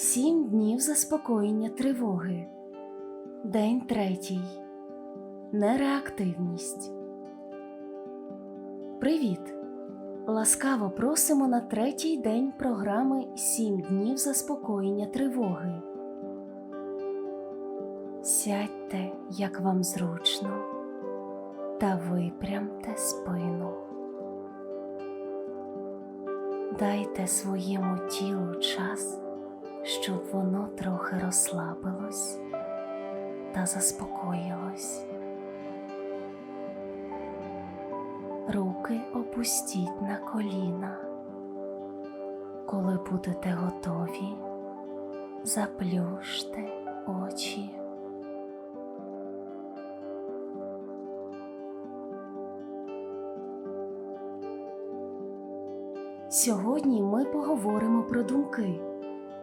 Сім днів заспокоєння тривоги. День третій. Нереактивність. Привіт! Ласкаво просимо на третій день програми Сім днів заспокоєння тривоги. Сядьте, як вам зручно, та випрямте спину. Дайте своєму тілу час, щоб воно трохи розслабилось та заспокоїлось. Руки опустіть на коліна. Коли будете готові, заплющте очі. Сьогодні ми поговоримо про думки,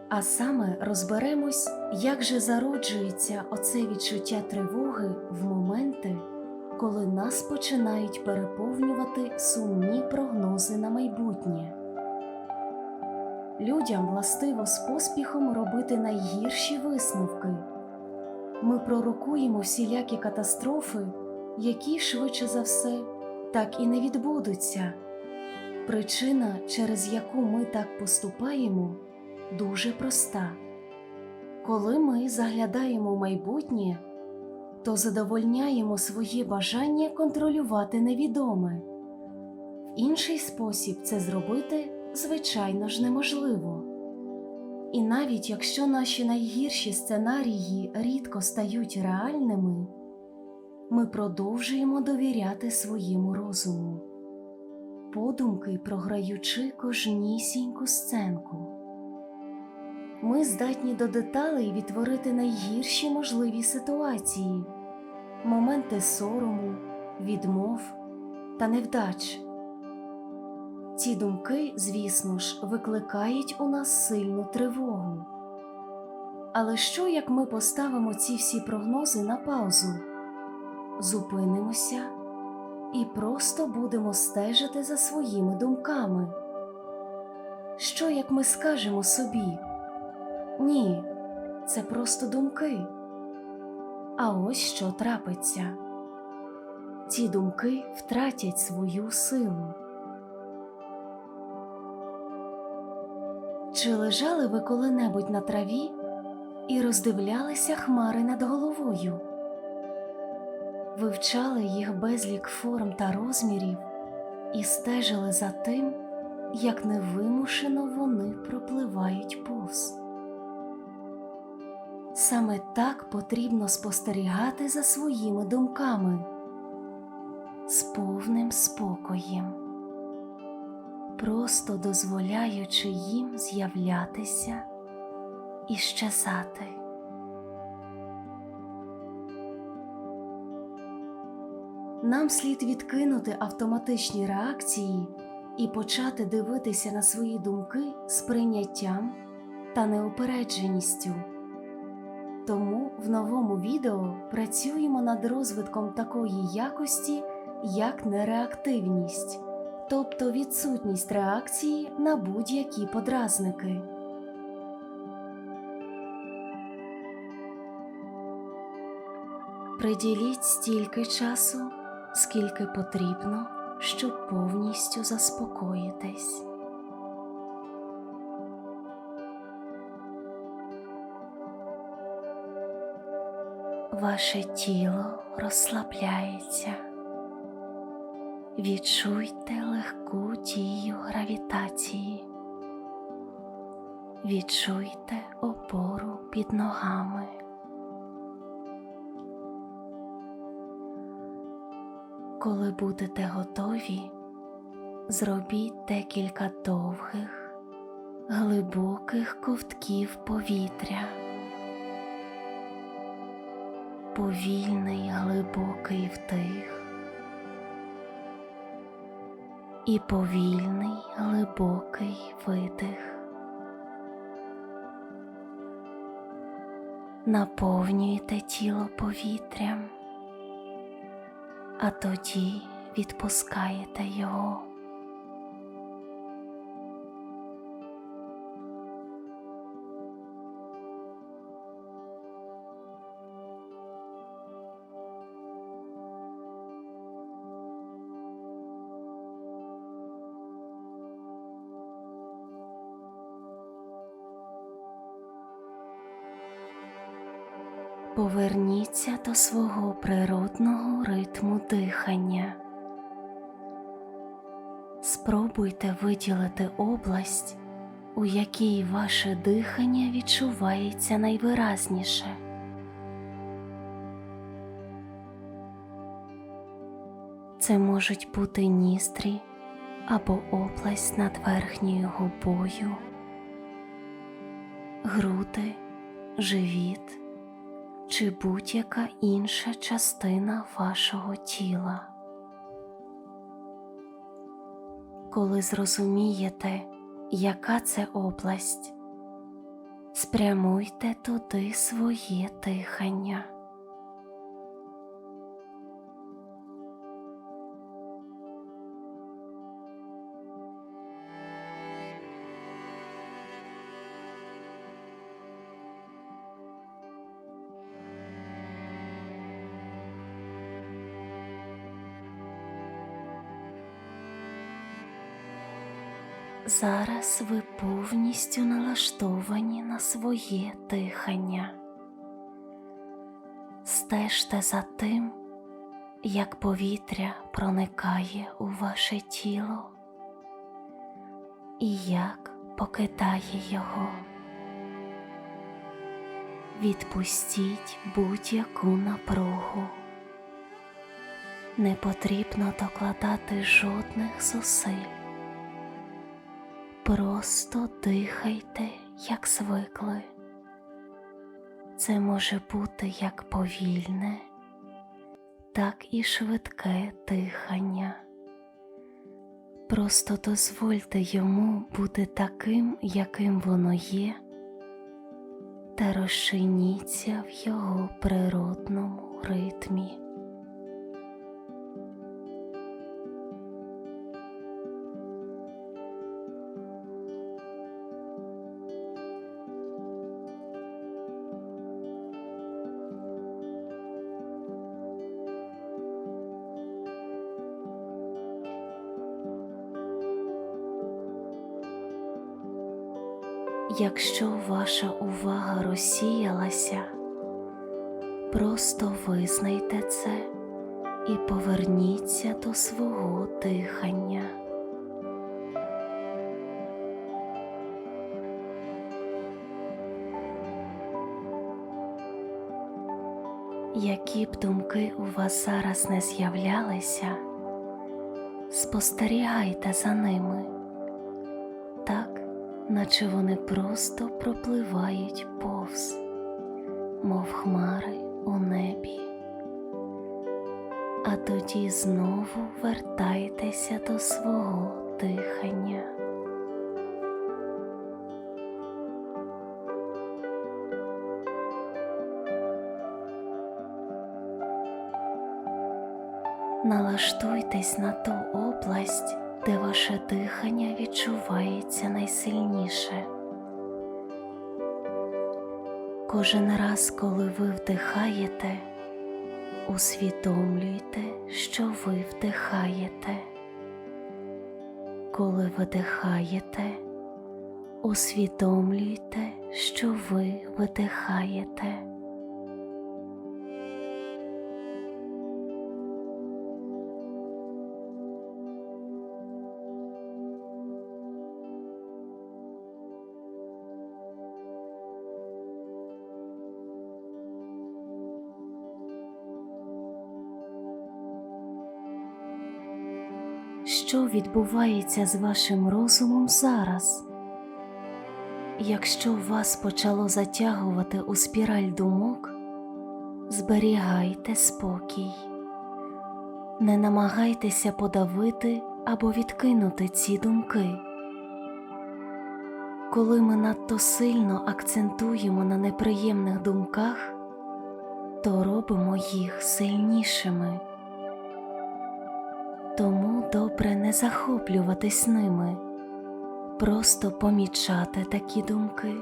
а саме розберемось, як же зароджується оце відчуття тривоги в моменти, коли нас починають переповнювати сумні прогнози на майбутнє. Людям властиво з поспіхом робити найгірші висновки. Ми пророкуємо всілякі катастрофи, які швидше за все так і не відбудуться. Причина, через яку ми так поступаємо, дуже проста. Коли ми заглядаємо в майбутнє, то задовольняємо своє бажання контролювати невідоме. В інший спосіб це зробити, звичайно ж, неможливо. І навіть якщо наші найгірші сценарії рідко стають реальними, ми продовжуємо довіряти своєму розуму подумки програючи кожнісіньку сценку. Ми здатні до деталей відтворити найгірші можливі ситуації, моменти сорому, відмов та невдач. Ці думки, звісно ж, викликають у нас сильну тривогу. Але що як ми поставимо ці всі прогнози на паузу, зупинимося і просто будемо стежити за своїми думками. Що як ми скажемо собі? Ні, це просто думки. А ось що трапиться. Ці думки втратять свою силу. Чи лежали ви коли-небудь на траві і роздивлялися хмари над головою? вивчали їх безлік форм та розмірів і стежили за тим, як невимушено вони пропливають повз. Саме так потрібно спостерігати за своїми думками з повним спокоєм, просто дозволяючи їм з'являтися і щезати. Нам слід відкинути автоматичні реакції і почати дивитися на свої думки з прийняттям та неупередженістю. Тому в новому відео працюємо над розвитком такої якості, як нереактивність, тобто відсутність реакції на будь-які подразники. Приділіть стільки часу скільки потрібно, щоб повністю заспокоїтись. Ваше тіло розслабляється. Відчуйте легку дію гравітації. Відчуйте опору під ногами. Коли будете готові, зробіть декілька довгих, глибоких ковтків повітря, повільний глибокий вдих і повільний глибокий видих. Наповнюйте тіло повітрям а тоді відпускаєте його. Поверніться до свого природного ритму дихання. Спробуйте виділити область, у якій ваше дихання відчувається найвиразніше. Це можуть бути ністрі або область над верхньою губою, груди, живіт чи будь-яка інша частина вашого тіла. Коли зрозумієте, яка це область, спрямуйте туди своє дихання. Зараз ви повністю налаштовані на своє дихання. Стежте за тим, як повітря проникає у ваше тіло і як покидає його. Відпустіть будь-яку напругу. Не потрібно докладати жодних зусиль. Просто дихайте, як звикли. Це може бути як повільне, так і швидке дихання. Просто дозвольте йому бути таким, яким воно є, та розчиніться в його природному ритмі. Якщо ваша увага розсіялася, просто визнайте це і поверніться до свого дихання. Які б думки у вас зараз не з'являлися, спостерігайте за ними наче вони просто пропливають повз, мов хмари у небі. А тоді знову вертайтеся до свого дихання. Налаштуйтесь на ту область, де ваше дихання відчувається найсильніше. Кожен раз, коли ви вдихаєте, усвідомлюйте, що ви вдихаєте. Коли видихаєте, усвідомлюйте, що ви видихаєте. Відбувається з вашим розумом зараз? Якщо вас почало затягувати у спіраль думок, зберігайте спокій, не намагайтеся подавити або відкинути ці думки. Коли ми надто сильно акцентуємо на неприємних думках, то робимо їх сильнішими. Тому добре не захоплюватись ними, просто помічати такі думки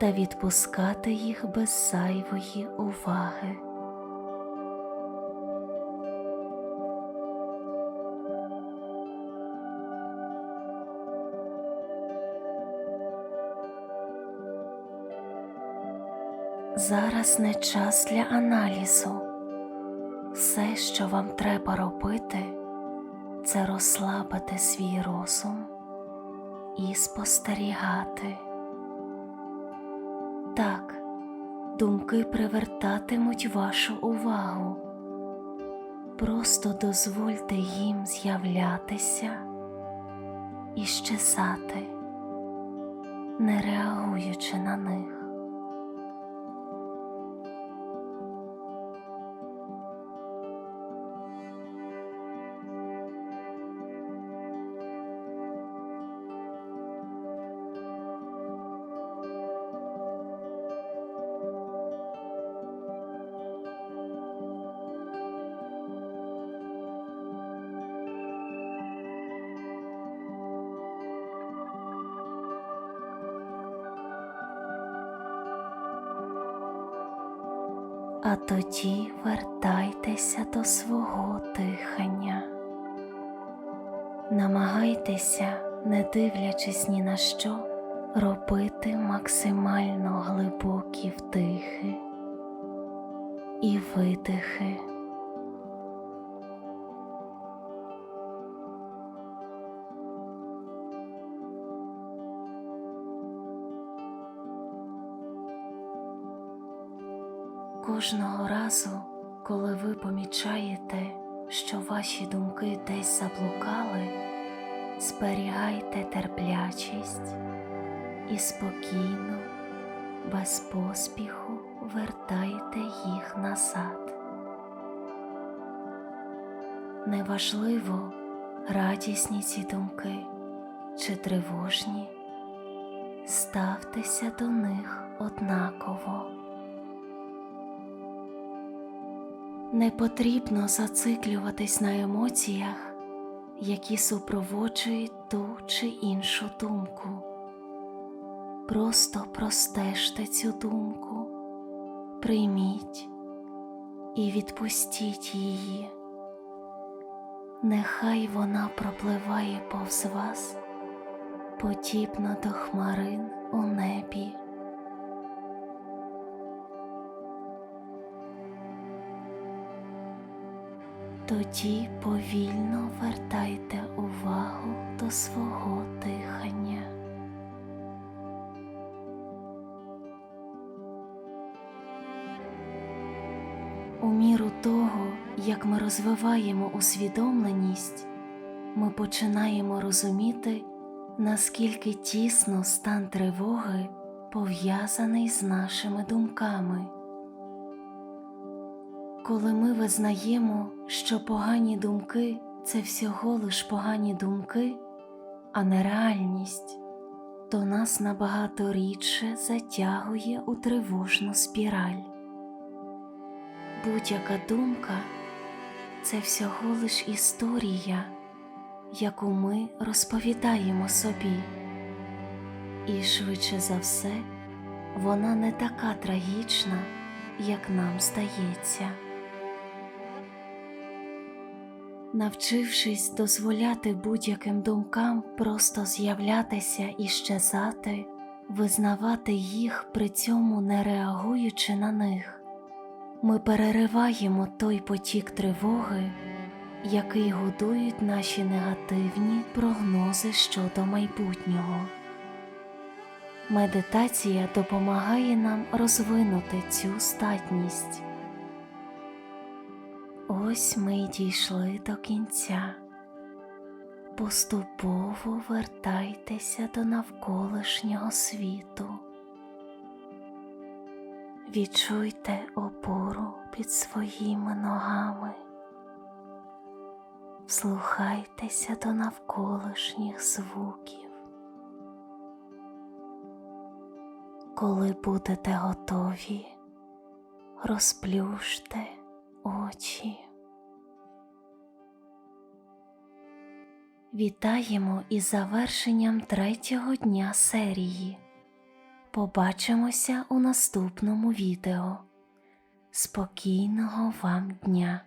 та відпускати їх без зайвої уваги. Зараз не час для аналізу. Все, що вам треба робити, це розслабити свій розум і спостерігати. Так, думки привертатимуть вашу увагу. Просто дозвольте їм з'являтися і щезати, не реагуючи на них. А тоді вертайтеся до свого дихання. Намагайтеся, не дивлячись ні на що, робити максимально глибокі вдихи і видихи. Кожного разу, коли ви помічаєте, що ваші думки десь заблукали, зберігайте терплячість і спокійно, без поспіху вертайте їх назад. Неважливо, радісні ці думки чи тривожні, ставтеся до них однаково. Не потрібно зациклюватись на емоціях, які супроводжують ту чи іншу думку. Просто простежте цю думку, прийміть і відпустіть її. Нехай вона пропливає повз вас, подібно до хмарин у небі. Тоді повільно вертайте увагу до свого дихання. У міру того, як ми розвиваємо усвідомленість, ми починаємо розуміти, наскільки тісно стан тривоги пов'язаний з нашими думками. Коли ми визнаємо, що погані думки це всього лиш погані думки, а не реальність, то нас набагато рідше затягує у тривожну спіраль. Будь-яка думка це всього лиш історія, яку ми розповідаємо собі, і швидше за все вона не така трагічна, як нам здається. Навчившись дозволяти будь-яким думкам просто з'являтися і щезати, визнавати їх при цьому не реагуючи на них, ми перериваємо той потік тривоги, який годують наші негативні прогнози щодо майбутнього. Медитація допомагає нам розвинути цю статність. Ось ми й дійшли до кінця. Поступово вертайтеся до навколишнього світу. Відчуйте опору під своїми ногами, вслухайтеся до навколишніх звуків. Коли будете готові, розплющте очі. Вітаємо із завершенням третього дня серії. Побачимося у наступному відео. Спокійного вам дня!